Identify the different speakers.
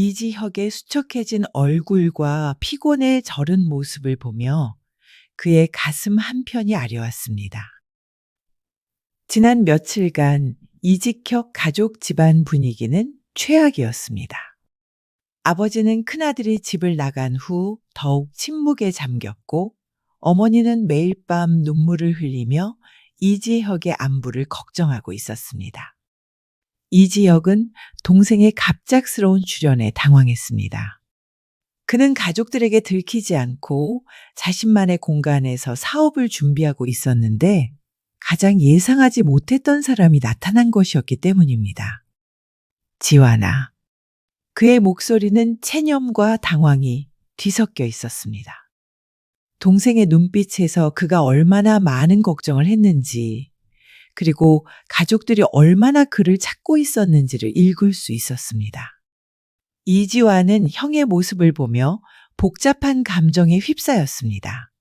Speaker 1: 이지혁의 수척해진 얼굴과 피곤에 절은 모습을 보며 그의 가슴 한편이 아려왔습니다. 지난 며칠간 이직혁 가족 집안 분위기는 최악이었습니다. 아버지는 큰아들이 집을 나간 후 더욱 침묵에 잠겼고 어머니는 매일 밤 눈물을 흘리며 이지혁의 안부를 걱정하고 있었습니다. 이지혁은 동생의 갑작스러운 출연에 당황했습니다. 그는 가족들에게 들키지 않고 자신만의 공간에서 사업을 준비하고 있었는데 가장 예상하지 못했던 사람이 나타난 것이었기 때문입니다. 지완아. 그의 목소리는 체념과 당황이 뒤섞여 있었습니다. 동생의 눈빛에서 그가 얼마나 많은 걱정을 했는지, 그리고 가족들이 얼마나 그를 찾고 있었는지를 읽을 수 있었습니다. 이지완은 형의 모습을 보며 복잡한 감정에 휩싸였습니다.